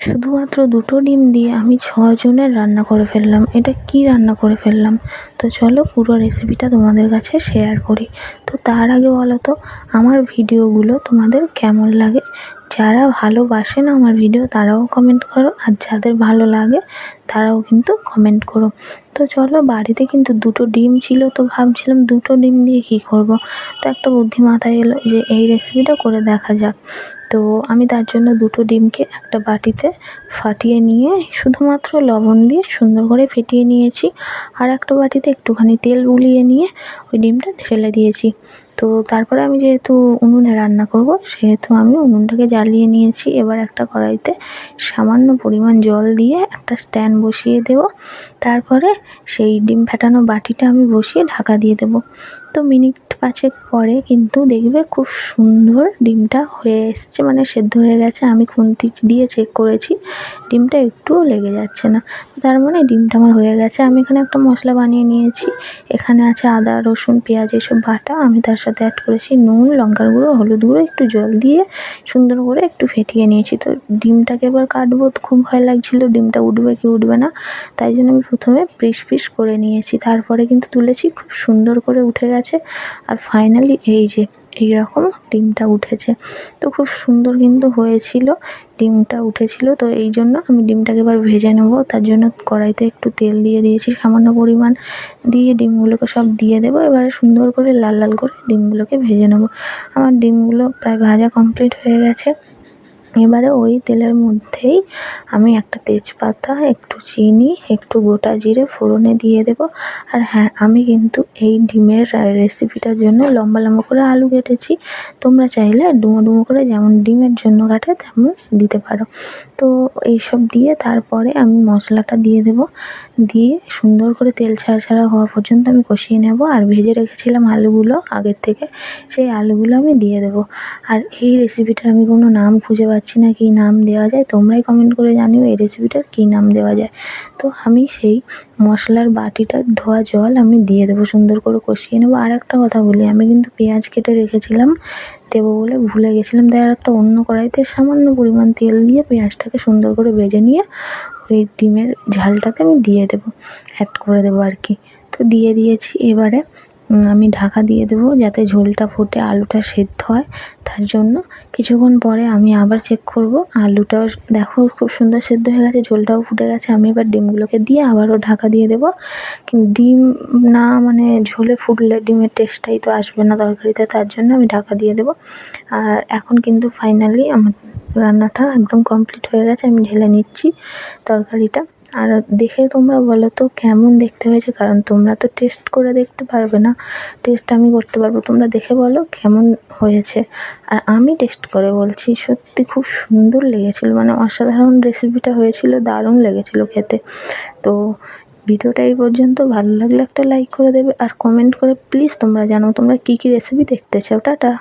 শুধুমাত্র দুটো ডিম দিয়ে আমি ছজনের রান্না করে ফেললাম। এটা কি রান্না করে ফেললাম? তো চলো পুরো রেসিপিটা তোমাদের কাছে শেয়ার করি। তো তার আগে বলো তো, আমার ভিডিওগুলো তোমাদের কেমন লাগে? যারা ভালোবাসে না আমার ভিডিও তারাও কমেন্ট করো। আর যাদের ভালো লাগে, তারাও কিন্তু কমেন্ট করো। তো চলো, বাড়িতে কিন্তু দুটো ডিম ছিল তো ভাবছিলাম দুটো ডিম দিয়ে কী করব? তো একটা বুদ্ধি মাথায় এলো যে এই রেসিপিটা করে দেখা যাক। তো আমি তার জন্য দুটো ডিমকে একটা বাটিতে ফাটিয়ে নিয়ে শুধুমাত্র লবণ দিয়ে সুন্দর করে ফেটিয়ে নিয়েছি। আর একটা বাটিতে একটুখানি তেল গুলিয়ে নিয়ে ওই ডিমটা ঢেলে দিয়েছি। তো তারপরে আমি যেহেতু উনুনে রান্না করব, সেহেতু আমি উনুনটাকে জ্বালিয়ে নিয়েছি। এবার একটা কড়াইতে সামান্য পরিমাণ জল দিয়ে একটা স্ট্যান্ড বসিয়ে দেব। তারপরে সেই ডিম ফেটানো বাটিটা আমি বসিয়ে ঢাকা দিয়ে দেব। তো মিনিট পাঁচেক পরে কিন্তু দেখবে খুব সুন্দর ডিমটা হয়ে এসছে মানে সেদ্ধ হয়ে গেছে। আমি খুন্তি দিয়ে চেক করেছি, ডিমটা একটুও লেগে যাচ্ছে না। তার মানে ডিমটা আমার হয়ে গেছে। আমি এখানে একটা মশলা বানিয়ে নিয়েছি। এখানে আছে আদা, রসুন, পেঁয়াজ এসব বাটা। আমি তার সাথে অ্যাড করেছি নুন, লঙ্কার গুঁড়ো, হলুদ গুঁড়ো, একটু জল দিয়ে সুন্দর করে একটু ফেটিয়ে নিয়েছি। তো ডিমটাকে এবার কাটবো, খুব ভয় লাগছিল, ডিমটা উঠবে কি উঠবে না। তাই জন্য আমি প্রথমে পিস পিস করে নিয়েছি। তারপরে কিন্তু তুলেছি, খুব সুন্দর করে উঠে গেছে। আর ফাইনালি এই যে এই রকম ডিমটা উঠেছে। তো খুব সুন্দর কিন্তু হয়েছিল, ডিমটা উঠেছিল। তো এই জন্য আমি ডিমটাকে এবার ভেজে নেব। তার জন্য কড়াইতে একটু তেল দিয়ে দিয়েছি, সামান্য পরিমাণ দিয়ে ডিমগুলোকে সব দিয়ে দেবো। এবারে সুন্দর করে লাল লাল করে ডিমগুলোকে ভেজে নেব। আমার ডিমগুলো প্রায় ভাজা কমপ্লিট হয়ে গেছে। এবারে ওই তেলের মধ্যেই আমি একটা তেজপাতা, একটু চিনি, একটু গোটা জিরে ফোড়নে দিয়ে দেবো। আর হ্যাঁ আমি কিন্তু এই ডিমের রেসিপিটার জন্য লম্বা লম্বা করে আলু কেটেছি। তোমরা চাইলে ডুমো ডুমো করে যেমন ডিমের জন্য কাটে, তেমন দিতে পারো। তো এইসব দিয়ে তারপরে আমি মশলাটা দিয়ে দেবো। দিয়ে সুন্দর করে তেল ছাড়া ছাড়া হওয়া পর্যন্ত আমি কষিয়ে নেব। আর ভেজে রেখেছিলাম আলুগুলো আগের থেকে। সেই আলুগুলো আমি দিয়ে দেবো। আর এই রেসিপিটার আমি কোনো নাম খুঁজে পাচ্ছি না কী নাম দেওয়া যায়। তোমরাই কমেন্ট করে জানিও এই রেসিপিটার কী নাম দেওয়া যায়। তো আমি সেই মশলার বাটিটা ধোয়া জল আমি দিয়ে দেবো, সুন্দর করে কষিয়ে নেব। আর একটা কথা বলি, আমি কিন্তু পেঁয়াজ কেটে রেখেছিলাম, দেবো বলে ভুলে গেছিলাম। তাই আর একটা অন্য কড়াইতে সামান্য পরিমাণ তেল দিয়ে পেঁয়াজটাকে সুন্দর করে ভেজে নিয়ে ওই ডিমের ঝালটাতে আমি দিয়ে দেবো অ্যাড করে দেবো আর কি। তো দিয়ে দিয়েছি, এবারে আমি ঢাকা দিয়ে দেবো যাতে ঝোলটা ফুটে আলুটা সেদ্ধ হয়। তার জন্য কিছুক্ষণ পরে আমি আবার চেক করব। আলুটাও দেখো খুব সুন্দর সেদ্ধ হয়ে গেছে, ঝোলটাও ফুটে গেছে। আমি এবার ডিমগুলোকে দিয়ে আবারও ঢাকা দিয়ে দেবো। ডিম না মানে ঝোলে ফুটলে ডিমের টেস্টটাই তো আসবে না তরকারিতে, তার জন্য আমি ঢাকা দিয়ে দেবো। আর এখন কিন্তু ফাইনালি আমার রান্নাটা একদম কমপ্লিট হয়ে গেছে। আমি ঢেলে নিচ্ছি তরকারিটা। আর দেখে তোমরা বলো তো কেমন দেখতে হয়েছে? কারণ তোমরা তো টেস্ট করে দেখতে পারবে না। টেস্ট আমি করতে পারব। তোমরা দেখে বলো কেমন হয়েছে। আর আমি টেস্ট করে বলছি, সত্যি খুব সুন্দর লেগেছিলো। মানে অসাধারণ রেসিপিটা হয়েছিল, দারুণ লেগেছিলো খেতে। তো ভিডিওটা এই পর্যন্ত। ভালো লাগলে একটা লাইক করে দেবে। আর কমেন্ট করে প্লিজ তোমরা জানাও তোমরা কী কী রেসিপি দেখতে চাও। টাটা!